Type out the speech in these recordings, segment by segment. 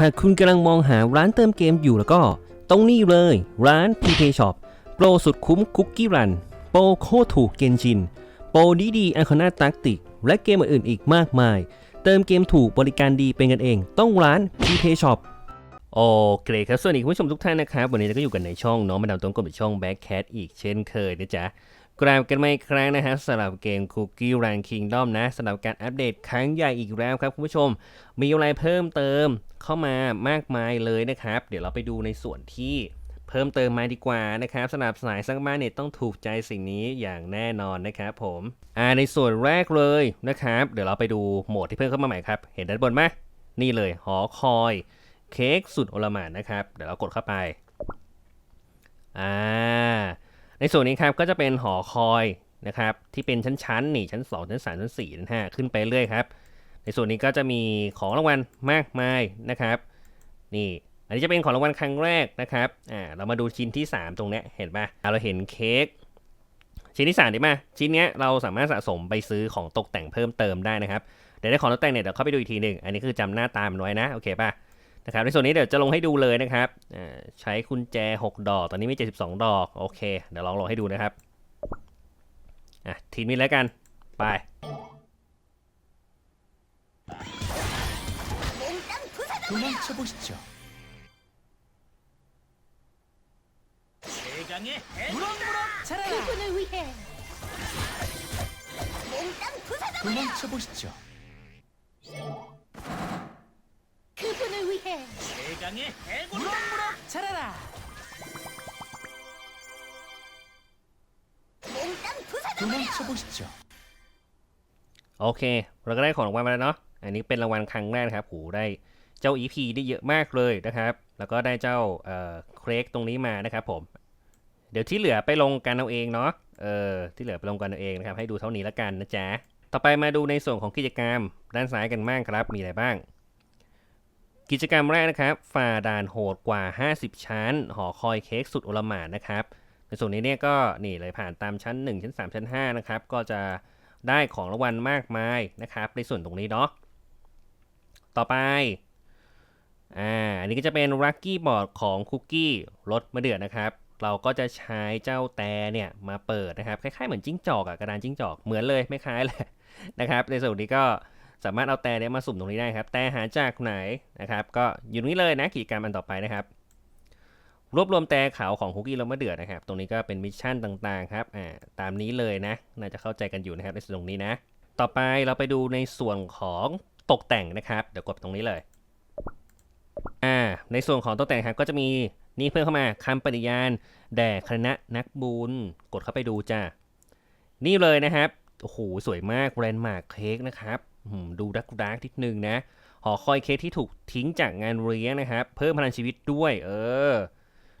หากคุณกำลังมองหาร้านเติมเกมอยู่แล้วก็ ตรงนี้เลยร้าน PK Shop โปรสุดคุ้มคุกกี้รัน โปรโคตรถูกเกนชิน โปรดีดีไอคอนาตักติก และเกมอื่นอีกมากมาย เติมเกมถูกบริการดีเป็นกันเอง ต้องร้าน PK Shop โอเคครับ สวัสดีคุณผู้ชมทุกท่านนะครับ วันนี้เราก็อยู่กันในช่องน้องมาดามต้นกบช่อง Back Cat อีกเช่นเคยนะจ๊ะ กราบกันมาอีกครั้งนะฮะสำหรับเกม Cookie Run Kingdom นะสำหรับการอัปเดตครั้งใหญ่อีกแล้วครับคุณผู้ชม มีอะไรเพิ่มเติมเข้ามามากมายเลยนะครับ เดี๋ยวเราไปดูในส่วนที่เพิ่มเติมมาดีกว่านะครับสำหรับสายสร้างบ้าเนี่ยต้องถูกใจสิ่งนี้อย่างแน่นอนนะครับผมอ่าในส่วนแรกเลยนะครับ เดี๋ยวเราไปดูโหมดที่เพิ่มเข้ามาใหม่ครับ เห็นด้านบนไหมนี่เลยหอคอยเค้กสุดโอลหมานนะครับ เดี๋ยวเรากดเข้าไปอ่า ในส่วนนี้ครับก็จะเป็นหอคอยนะครับที่เป็นชั้นๆนี่ชั้น 2 ชั้น 3 ชั้น4ชั้น5ขึ้นไปเรื่อยครับ ในส่วนนี้ก็จะมีของรางวัลมากมายนะครับ นี่ อันนี้จะเป็นของรางวัลครั้งแรกนะครับอ่าเรามาดูชิ้นที่ 3 ตรงเนี้ยเห็นปะ่ะเราเห็นเค้กชิ้นที่3ดีมาชิ้นเนี้ยเราสามารถสะสมไปซื้อของตกแต่งเพิ่มเติมได้นะครับเดี๋ยวได้ของตกแต่งเนี่ยเดี๋ยวเข้าไปดูอีกทีหนึ่งอันนี้คือจำหน้าตามนไว้นะโอเคป่ะ นะครับในส่วนนี้เดี๋ยวจะลงให้ดูเลยนะครับอ่าใช้กุญแจ 6 ดอก ตอนนี้มี 72 ดอก โอเค เดี๋ยวลองลงให้ดูนะครับ อ่ะ ทีนี้แล้วกัน ไป 도망쳐 보시죠. 최강의 해. 무럭무럭 자라라. 그분을 위해 몽땅 부사다 도망쳐 보시죠. 그분을 위해 최강의 해골. 무럭무럭 자라라. 몽땅 부사다 도망쳐 보시죠. โอเค เราก็ได้ของรางวัลมาแล้วเนาะ อันนี้เป็นรางวัลครั้งแรกนะครับโหได้เจ้า EP ได้เยอะมากเลยนะครับ แล้วก็ได้เจ้าเอ่อเครกตรงนี้มานะครับผม เดี๋ยวที่เหลือไปลงกันเอาเองเนาะ เออ ที่เหลือไปลงกันเอาเองนะครับ ให้ดูเท่านี้แล้วกันนะจ๊ะ ต่อไปมาดูในส่วนของกิจกรรม ด้านซ้ายกันบ้างครับ มีอะไรบ้าง กิจกรรมแรกนะครับฝ่าด่านโหดกว่า 50 ชั้น หอคอยเค้กสุดโอลหม่านนะครับในส่วนนี้เนี่ยก็นี่เลยผ่านตามชั้น 1 ชั้น 3 ชั้น5นะครับก็จะได้ของรางวัลมากมายนะครับ ในส่วนตรงนี้เนาะต่อไปอ่าอันนี้ก็จะเป็น Lucky Board ของคุกกี้รสมะเดื่อนะครับ เราก็จะใช้เจ้าแต่เนี่ยมาเปิดนะครับคล้ายๆเหมือนจิ้งจอกอะกระดานจิ้งจอกเหมือนเลยไม่คล้ายเลยนะครับ ในส่วนนี้ก็ สามารถเอาแต่เนี่ยมาสุ่มตรงนี้ได้ครับ แต่หาจากไหนนะครับ ก็อยู่ตรงนี้เลยนะกิจกรรมอันต่อไปนะครับ รวบรวมแต่ขาวของคุกกี้รสมะเดื่อนะครับ ตรงนี้ก็เป็นมิชชั่นต่างๆครับอ่าตามนี้เลยนะ น่าจะเข้าใจกันอยู่นะครับในส่วนตรงนี้นะ ต่อไปเราไปดูในส่วนของตกแต่งนะครับ เดี๋ยวกดตรงนี้เลยอ่าในส่วนของตกแต่งครับก็จะมีนี่เพิ่มเข้ามาคำปฏิญาณ แด่คณะนักบุญกดเข้าไปดูจ้านี่เลยนะครับโอ้โหสวยมากแรนด์มาร์คเค้กนะครับ ดูดักดักนิดนึงนะหอคอยเค้กที่ถูกทิ้งจากงานเลี้ยงนะครับเพิ่มพลังชีวิตด้วย เออ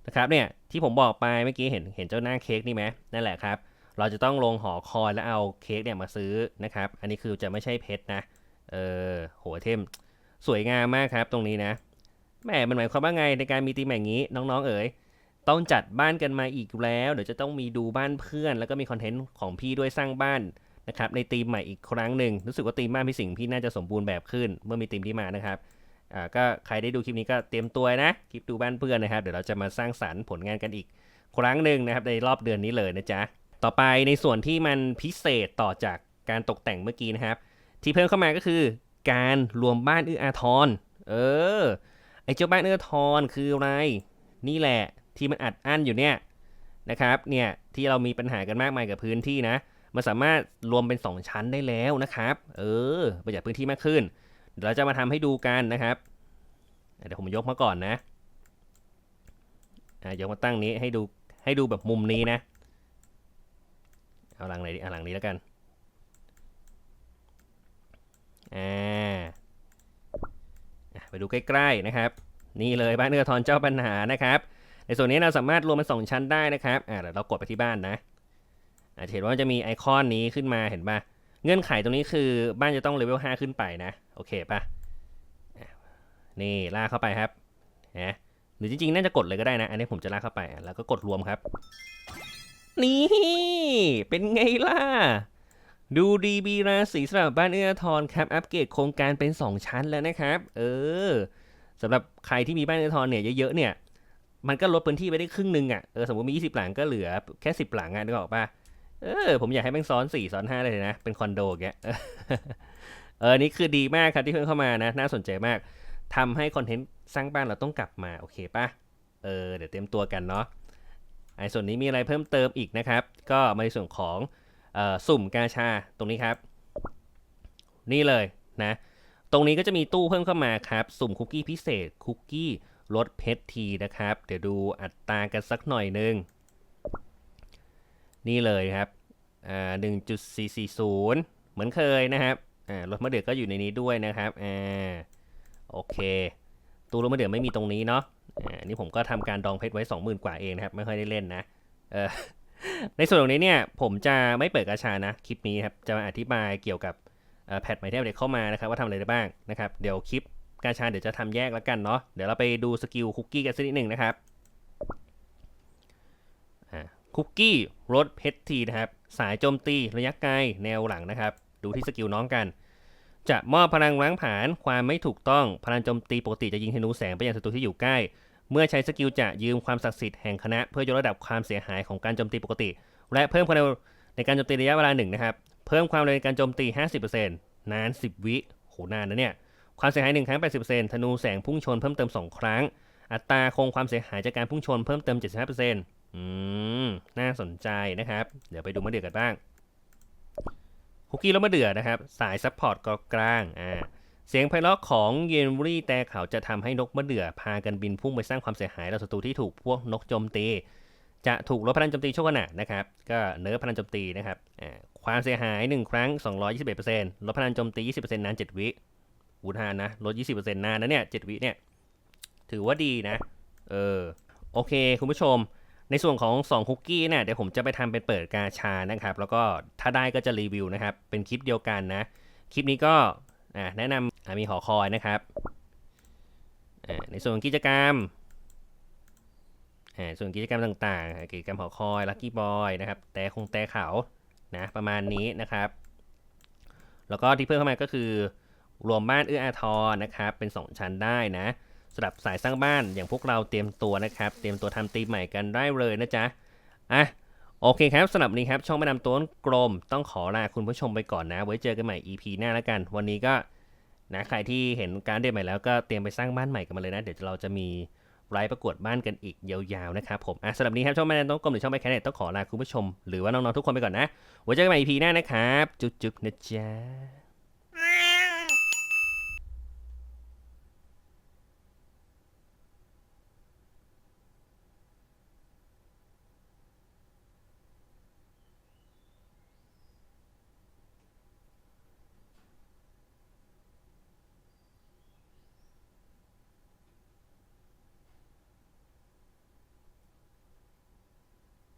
นะครับเนี่ยที่ผมบอกไปเมื่อกี้เห็นเห็นเจ้าหน้าเค้กนี่ไหมนั่นแหละครับ เราจะต้องลงหอคอยแล้วเอาเค้กเนี่ยมาซื้อนะครับ อันนี้คือจะไม่ใช่เพชรนะเออโหเทมสวยงามมากครับตรงนี้นะแหมมันหมายความว่าไงในการมีทีมอย่งนี้น้องๆ เอ๋ยต้องจัดบ้านกันมาอีกแล้ว เดี๋ยวจะต้องมีดูบ้านเพื่อน แล้วก็มีคอนเทนต์ของพี่ด้วยสร้างบ้าน นะครับในทีมใหม่อีกครั้งหนึ่งรู้สึกว่าทีมบ้านพี่สิงห์พี่น่าจะสมบูรณ์แบบขึ้น เมื่อมีทีมที่มานะครับอ่าก็ใครได้ดูคลิปนี้ก็เตรียมตัวนะคลิปดูบ้านเพื่อนนะครับ เดี๋ยวเราจะมาสร้างสรรค์ผลงานกันอีกครั้งหนึ่งนะครับในรอบเดือนนี้เลยนะจ๊ะต่อไปในส่วนที่มันพิเศษต่อจากการตกแต่งเมื่อกี้นะครับ ที่เพิ่มเข้ามาก็คือ การรวมบ้านเอื้ออาทรเออไอเจ้าบ้านเอื้ออาทรคืออะไร นี่แหละที่มันอัดอั้นอยู่เนี่ยนะครับเนี่ยที่เรามีปัญหากันมากมายกับพื้นที่นะ มันสามารถรวมเป็น 2 ชั้นได้แล้วนะครับ เออประหยัดพื้นที่มากขึ้น เดี๋ยวเราจะมาทำให้ดูกันนะครับ เดี๋ยวผมยกมาก่อนนะอะยกมาตั้งนี้ให้ดูให้ดูแบบมุมนี้นะ เอาหลังไหนดีเอาหลังนี้แล้วกัน อ่า ไปดูใกล้ๆนะครับ นี่เลยบ้านเอื้อทรเจ้าปัญหานะครับ ในส่วนนี้เราสามารถรวมเป็นสองชั้นได้นะครับ อ่าเดี๋ยวเรากดไปที่บ้านนะ อาจจะเห็นว่าจะมีไอคอนนี้ขึ้นมาเห็นปะเงื่อนไขตรงนี้คือบ้านจะต้องเลเวล5ขึ้นไปนะ โอเคปะอะ นี่ลากเข้าไปครับนะหรือจริงๆ น่าจะกดเลยก็ได้นะ อันนี้ผมจะลากเข้าไป แล้วก็กดรวมครับ นี่ เป็นไงล่ะ ดูดีบีราศีสำหรับบ้านเอื้อทอาทรครับ อัปเกรดโครงการเป็น 2 ชั้นแล้วนะครับ เออสำหรับใครที่มีบ้านเอื้อทอนเนี่ยเยอะๆเนี่ย มันก็ลดพื้นที่ไปได้ครึ่งหนึ่งอะ เออสมมติมี 20 หลังก็เหลือแค่ 10 หลังอะนึกออกปะ เออผมอยากให้แม่งซ้อน4ซ้อน5เลยนะ เป็นคอนโดอย่างเงี้ยเออนี่คือดีมากครับที่เพิ่งเข้ามานะ น่าสนใจมากทำให้คอนเทนต์สร้างบ้านเราต้องกลับมา โอเคปะเออเดี๋ยวเตรียมตัวกันเนาะไอ้ส่วนนี้มีอะไรเพิ่มเติมอีกนะครับ ก็มาในส่วนของออสุ่มกาชาตรงนี้ครับ นี่เลยนะ ตรงนี้ก็จะมีตู้เพิ่มเข้ามาครับ สุ่มคุกกี้พิเศษคุกกี้รสเพชรทีนะครับ เดี๋ยวดูอัตรากันสักหน่อยหนึง นี่เลยครับอ่าหนึ่งจุดสี่สี่ศูนย์เหมือนเคยนะครับอ่ารถมะเดือก็อยู่ในนี้ด้วยนะครับอ่าโอเค ตู้รถมะเดือไม่มีตรงนี้เนาะอ่านี่ผมก็ทำการดองเพชรไว้สองหมื่นกว่าเองนะครับไม่ค่อยได้เล่นนะเออในส่วนตรงนี้เนี่ยผมจะไม่เปิดกาชานะคลิปนี้ครับจะมาอธิบายเกี่ยวกับเอ่อแพทใหม่ที่อัปเดตเข้ามานะครับว่าทำอะไรได้บ้างนะครับเดี๋ยวคลิปกาชาเดี๋ยวจะทำแยกแล้วกันเนาะเดี๋ยวเราไปดูสกิลคุกกี้กันสักนิดหนึ่งนะครับ คุกกี้รถเพชรทีนะครับ สายโจมตีระยะไกลแนวหลังนะครับ ดูที่สกิลน้องกัน จะมอบพลังล้างผลาญความไม่ถูกต้องพลังโจมตีปกติจะยิงธนูแสงไปยังศัตรูที่อยู่ใกล้ เมื่อใช้สกิลจะยืมความศักดิ์สิทธิ์แห่งคณะเพื่อยกระดับความเสียหายของการโจมตีปกติ และเพิ่มความเร็วในการโจมตีระยะเวลาหนึ่งนะครับ เพิ่มความเร็วในการโจมตี 50%นาน 10 วิโหนานนะเนี่ยความเสียหาย1ครั้ง 80%ธนูแสงพุ่งชนเพิ่มเติม 2 ครั้ง อัตราคงความเสียหายจากการพุ่งชนเพิ่มเติม 75% อืม น่าสนใจนะครับ เดี๋ยวไปดูมะเดื่อกันบ้างคุกกี้แล้วมะเดื่อนะครับ สายซัพพอร์ตกลางอ่าเสียงไพเราะของเยนรี่แต่เขาจะทำให้นกมะเดื่อพากันบินพุ่งไปสร้างความเสียหายต่อศัตรูที่ถูกพวกนกโจมตี จะถูกลดพลังโจมตีชั่วขณะนะครับ ก็เนื้อพลังโจมตีนะครับอ่าความเสียหาย 1 ครั้ง 221%ลดพลังโจมตี 20%นาน 7 วิอูทานนะ ลด 20%นานนะเนี่ย 7 วิเนี่ย ถือว่าดีนะ เออ โอเค คุณผู้ชม ในส่วนของ2คุกกี้เนี่ยเดี๋ยวผมจะไปทำเป็นเปิดกาชานะครับ แล้วก็ถ้าได้ก็จะรีวิวนะครับ เป็นคลิปเดียวกันนะ คลิปนี้ก็แนะนำมีหอคอยนะครับ ในส่วนกิจกรรม ส่วนกิจกรรมต่างๆ กิจกรรมหอคอยลัคกี้บอยนะครับ แต่คงแต่เขานะประมาณนี้นะครับ แล้วก็ที่เพิ่มเข้ามาก็คือ รวมบ้านเอื้ออาทรนะครับ เป็น 2 ชั้นได้นะ สำหรับสายสร้างบ้านอย่างพวกเราเตรียมตัวนะครับ เตรียมตัวทำตีใหม่กันได้เลยนะจ๊ะอะโอเคครับสำหรับนี้ครับช่องแม่นำต้นกลมต้องขอลาคุณผู้ชมไปก่อนนะ ไว้เจอกันใหม่ EP หน้าแล้วกัน วันนี้ก็นะใครที่เห็นการเดทใหม่แล้วก็เตรียมไปสร้างบ้านใหม่กันมาเลยนะ เดี๋ยวเราจะมีไลฟ์ประกวดบ้านกันอีกยาวๆนะครับผมอะสำหรับนี้ครับช่องแม่นำต้นกลมหรือช่องแม่แคเนตต้องขอลาคุณผู้ชม หรือว่าน้องๆทุกคนไปก่อนนะไว้เจอกันใหม่ EP หน้านะครับ จุ๊บๆนะจ๊ะ